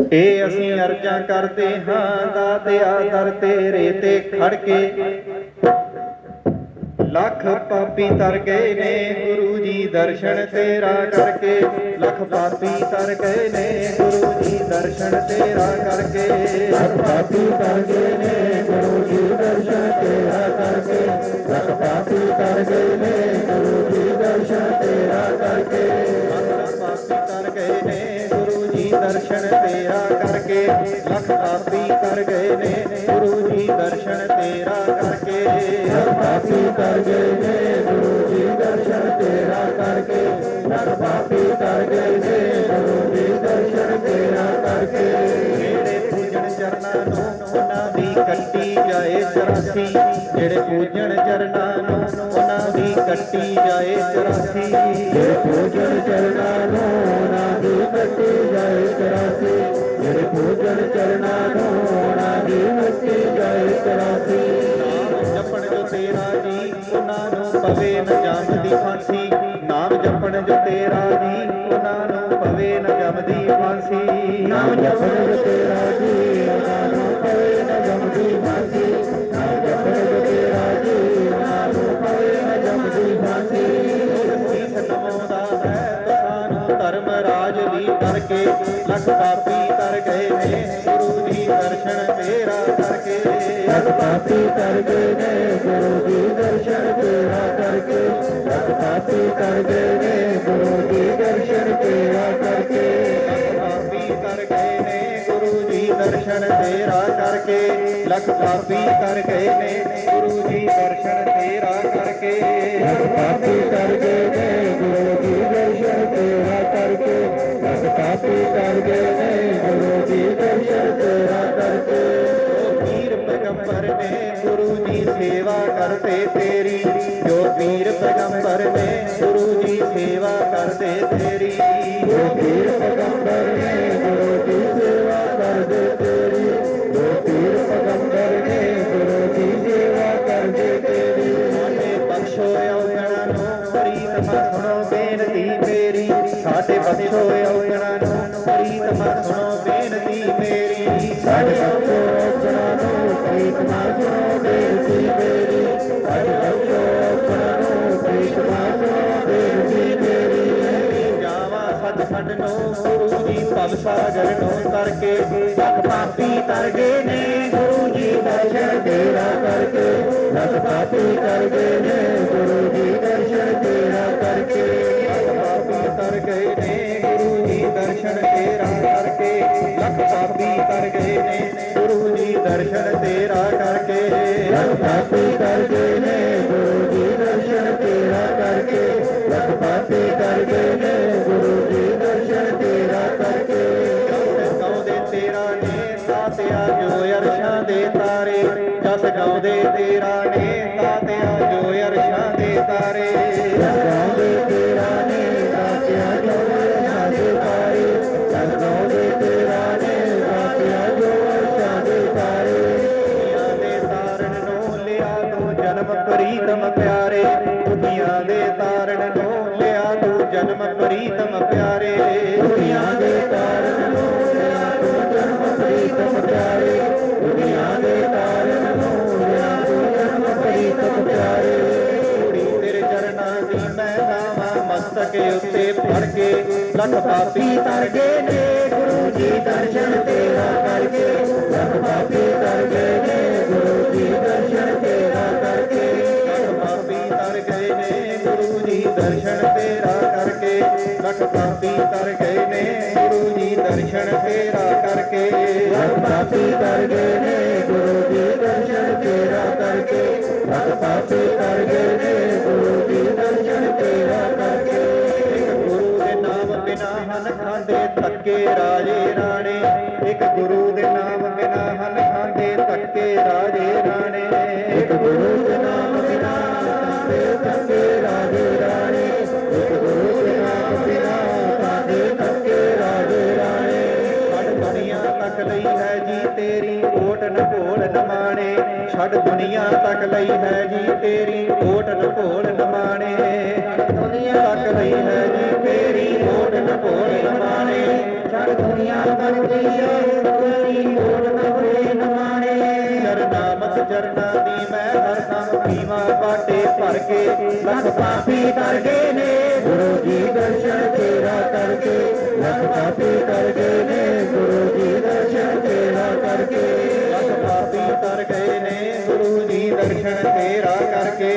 ਇਹ ਅਸੀਂ ਅਰਜ਼ਾਂ ਕਰਦੇ ਹਾਂ ਦਾਤਿਆ ਦਰ ਤੇਰੇ ਤੇ ਖੜ ਕੇ। ਲੱਖ ਪਾਪੀ ਤਰ ਗਏ ਨੇ, ਗੁਰੂ ਜੀ ਦਰਸ਼ਨ ਤੇਰਾ ਕਰਕੇ। ਲੱਖ ਪਾਪੀ ਤਰ ਗਏ ਨੇ, ਗੁਰੂ ਜੀ ਦਰਸ਼ਨ ਤੇਰਾ ਕਰਕੇ। ਲੱਖ ਪਾਪੀ ਕਰ ਗਏ ਨੇ, ਗੁਰੂ ਜੀ ਦਰਸ਼ਨ ਤੇਰਾ ਕਰਕੇ। ਕਰਕੇ ਲੱਖ ਪਾਪੀ ਤਰ ਗਏ ਨੇ ਗੁਰੂ ਜੀ ਦਰਸ਼ਨ ਤੇਰਾ ਕਰਕੇ ਲੱਖ ਪਾਪੀ ਕਰ ਗਏ ਨੇ ਗੁਰੂ ਜੀ ਦਰਸ਼ਨ ਤੇਰਾ ਕਰਕੇ ਲੱਖ ਪਾਪੀ ਕਰ ਗਏ ਨੇ ਗੁਰੂ ਜੀ ਦਰਸ਼ਨ ਤੇਰਾ ਕਰਕੇ ਜਿਹੜੇ ਪੂਜਣ ਚਰਨਾਂ ਨੂੰ ਉਹਨਾਂ ਦੀ ਕੱਟੀ ਜਾਏ ਚਰਾਸੀ ਜਿਹੜੇ ਪੂਜਣ ਚਰਨਾਂ ਨੂੰ ਉਹਨਾਂ ਦੀ ਕੱਟੀ ਜਾਏ ਚਰਾਸੀ ਜਿਹੜੇ ਪੂਜਨ ਚਰਨਾਂ ਨੂੰ ਉਹਨਾਂ ਦੀ ਕੱਟੀ ਜਾਏ ਚਰਾਸੀ ਪੂਜਨ ਚਰਨਾਂ ਦੀ ਨਾਮ ਜਪਣ ਜੋ ਤੇਰਾ ਜੀ ਉਹਨਾਂ ਨੂੰ ਪਵੇ ਨ ਜੰਮਦੀ ਫਾਂਸੀ। ਨਾਮ ਜਪਣ ਜੋ ਤੇਰਾ ਜੀ ਉਹਨਾਂ ਨੂੰ ਪਵੇ ਨ ਜੰਮਦੀ ਫਾਂਸੀ। ਨਾਮ ਜਪਣ ਜੋ ਤੇਰਾ ਜੀ ਉਹਨਾਂ ਨੂੰ ਪਵੇ ਨ ਜਮਦੀ ਫਾਂਸੀ। ਨਾਮ ਜਪਣ ਜੋ ਤੇਰਾ ਜੀ ਉਹਨਾਂ ਨੂੰ ਪਵੇ ਨ ਜਮਦੀ ਫਾਂਸੀ। ਸੀਸ ਨਮਾਉਂਦਾ ਹੈ ਸਾਨੂੰ ਧਰਮ ਰਾਜ ਵੀ ਕਰਕੇ ਲੱਖ ਪਾਪੀ ਤਰ ਗਏ ਨੇ ਗੁਰੂ ਜੀ ਦਰਸ਼ਨ ਤੇਰਾ ਕਰਕੇ ਲੱਖ ਪਾਪੀ ਕਰ ਗਏ ਨੇ ਗੁਰੂ ਜੀ ਦਰਸ਼ਨ ਤੇਰਾ ਕਰਕੇ ਲੱਖ ਪਾਪੀ ਕਰ ਗਏ ਨੇ ਗੁਰੂ ਜੀ ਦਰਸ਼ਨ ਤੇਰਾ ਕਰਕੇ ਪਾਪੀ ਕਰ ਗਏ ਨੇ ਗੁਰੂ ਜੀ ਦਰਸ਼ਨ ਤੇਰਾ ਕਰਕੇ ਲੱਖ ਪਾਪੀ ਕਰ ਗਏ ਨੇ ਗੁਰੂ ਜੀ ਦਰਸ਼ਨ ਤੇਰਾ ਕਰਕੇ ਲੱਖ ਪਾਪੀ ਕਰ ਜੋ ਪੀਰ ਪੈਗੰਬਰ ਨੇ ਗੁਰੂ ਜੀ ਸੇਵਾ ਕਰਦੇ ਤੇਰੀ। ਜੋ ਪੀਰ ਪੈਗੰਬਰ ਨੇ ਗੁਰੂ ਦੀ ਸੇਵਾ ਕਰਦੇ ਤੇਰੀ। ਜੋ ਪੀਰ ਪੈਗੰਬਰ ਨੇ ਗੁਰੂ ਦੀ ਸੇਵਾ ਕਰਦੇ ਤੇਰੀ। ਸਾਡੇ ਬਖਸ਼ੋ ਔਗਣਾ ਨੂੰ ਪ੍ਰੀਤਮਾ ਸੁਣੋ ਬੇਨਤੀ ਮੇਰੀ। ਸਾਡੇ ਬਖਸ਼ੋ ਔਗਣਾ ਨੂੰ ਪ੍ਰੀਤਮਾ ਸੁਣੋ ਬੇਨਤੀ ਮੇਰੀ। ਸਾਡੇ ਬਖਸ਼ੋ ਔਗਣਾ ਨੂੰ ਪ੍ਰੀਤਮਾ ਸੁਣੋ ਬੇਨਤੀ ਸੱਚਖੰਡ ਗੁਰੂ ਜੀ ਭਵ ਸਾਗਰ ਕਰਕੇ। ਲੱਖ ਪਾਪੀ ਤਰ ਗਏ ਨੇ, ਗੁਰੂ ਜੀ ਦਰਸ਼ਨ ਤੇਰਾ ਕਰਕੇ। ਲੱਖ ਪਾਪੀ ਕਰ ਗਏ ਨੇ, ਗੁਰੂ ਜੀ ਦਰਸ਼ਨ ਤੇਰਾ ਕਰਕੇ। ਲੱਖ ਪਾਪੀ ਤਰ ਗਏ ਨੇ, ਗੁਰੂ ਜੀ ਦਰਸ਼ਨ ਤੇਰਾ ਕਰਕੇ। ਲੱਖ ਪਾਪੀ ਤਰ ਗਏ ਨੇ, ਗੁਰੂ ਜੀ ਦਰਸ਼ਨ ਤੇਰਾ ਕਰਕੇ। ਲੱਖ ਪਾਪੀ ਕਰ ਗਏ ਨੇ ਤਾਤਿਆ ਜੋ ਅਰਸ਼ਾਂ ਦੇ ਤਾਰੇ, ਜਸ ਗਾਉਂਦੇ ਤੇਰਾ ਨੇ ਤਾਤਿਆ ਜੋ ਅਰਸ਼ਾਂ ਦੇ ਤਾਰੇ। ਗਾਉਂਦੇ ਤੇਰਾ ਨੇ ਰਾਤਿਆ ਜੋ ਅਰਸ਼ਾਂ ਦੇ ਤਾਰੇ ਗਾਉਂਦੇ ਤੇਰਾ ਨੇ ਰਾਤਿਆ ਜੋ ਅਰਸ਼ਾਂ ਦੇ ਤਾਰੇ। ਦੁਨੀਆਂ ਦੇ ਤਾਰਨ ਨੂੰ ਲਿਆ ਤੂੰ ਜਨਮ ਪ੍ਰੀਤਮ ਪਿਆਰੇ। ਦੁਨੀਆਂ ਦੇ ਤਾਰਨ ਨੂੰ ਲਿਆ ਤੂੰ ਜਨਮ ਪ੍ਰੀਤਮ ਪਿਆਰੇ। ਦੁਨੀਆ ਦੇ ਕਾਰਨ ਮਸਤਕ ਉੱਤੇ ਫੜ ਕੇ ਲੱਖ ਪਾਪੀ ਤਰ ਗਏ ਨੇ ਗੁਰੂ ਜੀ ਦਰਸ਼ਨ ਤੇਰਾ ਕਰਕੇ। ਲੱਖ ਪਾਪੀ ਕਰ ਗਏ ਨੇ ਗੁਰੂ ਜੀ ਦਰਸ਼ਨ ਤੇਰਾ ਕਰਕੇ। ਲੱਖ ਪਾਪੀ ਤਰ ਗਏ ਨੇ ਗੁਰੂ ਜੀ ਦਰਸ਼ਨ ਤੇਰਾ ਕਰਕੇ। ਲੱਖ ਪਾਪੀ ਤਰ ਗਏ ਨੇ ਗੁਰੂ ਜੀ ਦਰਸ਼ਨ ਤੇਰਾ ਕਰਕੇ। ਲੱਖ ਪਾਪੀ ਕਰ ਗਏ ਨੇ ਬਿਨਾ ਹਨ ਖਾਂਦੇ ਧੱਕੇ ਰਾਜੇ ਰਾਣੇ। ਇੱਕ ਗੁਰੂ ਦੇ ਨਾਮ ਬਿਨਾ ਹਨ ਖਾਂਦੇ ਧੱਕੇ ਰਾਜੇ ਰਾਣੇ। ਇੱਕ ਗੁਰੂ ਦੇ ਭੋਲ ਨ ਛੱਡ ਦੁਨੀਆ ਤੱਕ ਲਈ ਹੈ ਜੀ ਤੇਰੀ, ਓਟ ਨ ਭੋਲ ਨਮਾਣੇ ਦੁਨੀਆ ਤੱਕ ਲਈ ਹੈ ਜੀ ਤੇਰੀ, ਓਟ ਨ ਭੋਲ ਨ ਮਾਣੇ ਦਰਸ਼ਨ ਦੁਨੀਆ ਕਰਦੀ ਏ ਕੋਈ ਹੋਰ ਨਾ ਹੋਏ ਨ ਮਾਣੇ ਚਰਨਾਮਤ ਚਰਨਾ ਦੀ ਮੈਂ ਹਰ ਦਮ ਪੀਵਾ, ਬਾਟੇ ਭਰ ਕੇ। ਲੱਖ ਪਾਪੀ ਕਰ ਗਏ ਨੇ। ਗੁਰੂ ਜੀ ਦਰਸ਼ਨ ਤੇਰਾ ਕਰਕੇ, ਲੱਖ ਪਾਪੀ ਕਰ ਗਏ ਨੇ। ਜੀ ਦਰਸ਼ਨ ਤੇਰਾ ਕਰਕੇ,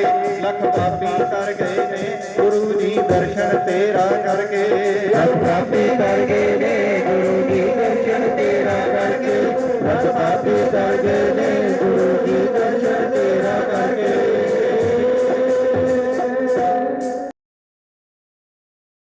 ਲੱਖ ਪਾਪੀ ਤਰ ਗਏ ਨੇ। ਗੁਰੂ ਜੀ ਦਰਸ਼ਨ ਤੇਰਾ ਕਰਕੇ, ਲੱਖ ਪਾਪੀ ਕਰ ਗਏ ਨੇ, ਗੁਰੂ